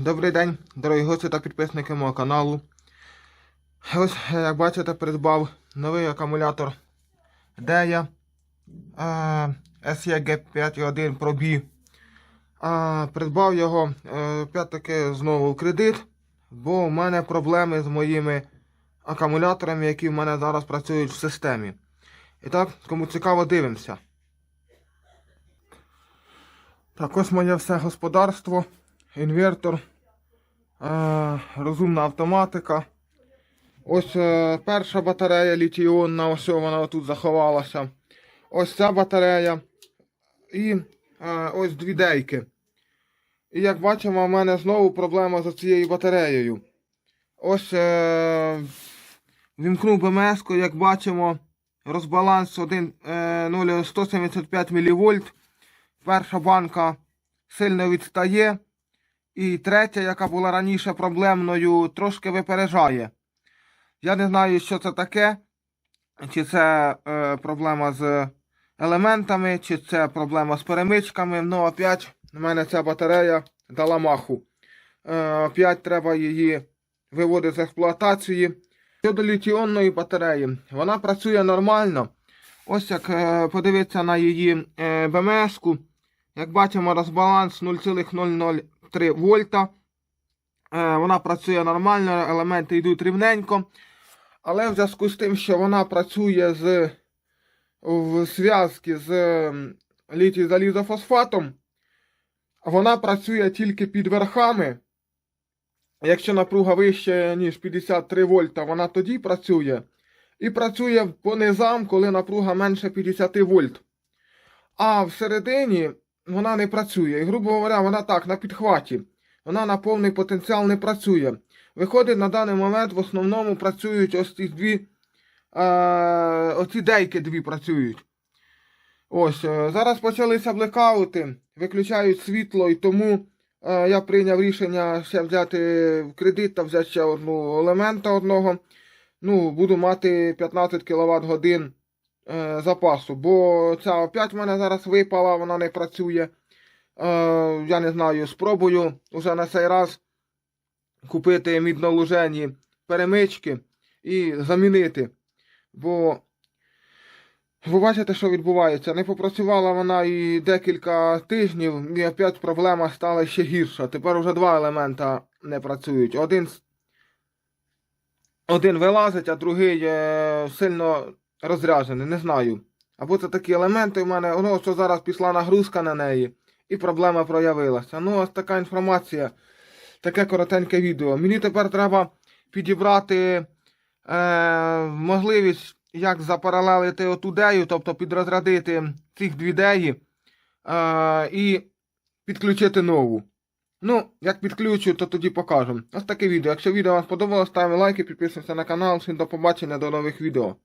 Добрий день, дорогі гості та підписники мого каналу. Ось, е, як бачите, придбав новий акумулятор Дея SEG 5.1 Pro B. Придбав його е, опять-таки знову в кредит, бо в мене проблеми з моїми акумуляторами, які в мене зараз працюють в системі. І так, кому цікаво, дивимося. Так, ось моє все господарство, інвертор, е, розумна автоматика. Ось е, перша батарея літіонна, ось вона тут заховалася. Ось ця батарея. І е, ось дві дейки. І як бачимо, в мене знову проблема з цією батареєю. Ось вімкнув БМС, як бачимо, розбаланс 1, е, 0, 175 мВ. Перша банка сильно відстає. І третя, яка була раніше проблемною, трошки випереджає. Я не знаю, що це таке. Чи це е, проблема з елементами, чи це проблема з перемичками. Ну, опять в мене ця батарея дала маху. Е, опять треба її виводити з експлуатації. Щодо літіонної батареї, вона працює нормально. Ось як е, подивитися на її е, БМС-ку. Як бачимо, розбаланс 0,003 вольта. Е, вона працює нормально, елементи йдуть рівненько. Але в зв'язку з тим, що вона працює з, в зв'язці з літій залізофосфатом, вона працює тільки під верхами. Якщо напруга вища, ніж 53 вольта, вона тоді працює. І працює по низам, коли напруга менше 50 вольт. А всередині вона не працює. І, грубо говоря, вона так, на підхваті. Вона на повний потенціал не працює. Виходить, на даний момент в основному працюють ось ці дві. Е, оці дейки дві працюють. Ось, е, зараз почалися блекаути, виключають світло, і тому е, я прийняв рішення ще взяти в кредит та взяти ще одну елемента одного. Ну, буду мати 15 кВт годин е, запасу, бо ця опять в мене зараз випала, вона не працює. Е, я не знаю, спробую уже на цей раз купити міднолужені перемички і замінити. Бо ви бачите, що відбувається. Не попрацювала вона і декілька тижнів, і опять проблема стала ще гірша. Тепер уже два елемента не працюють. Один, один вилазить, а другий е, сильно розряджений, не знаю. Або це такі елементи в мене, ну, що зараз пішла нагрузка на неї, і проблема проявилася. Ну, ось така інформація, таке коротеньке відео. Мені тепер треба підібрати е, можливість, як запаралелити оту дею, тобто підрозрядити цих дві деї е, і підключити нову. Ну, як підключу, то тоді покажу. Ось таке відео. Якщо відео вам сподобалось, ставимо лайки, підписуйтесь на канал. Всім до побачення, до нових відео.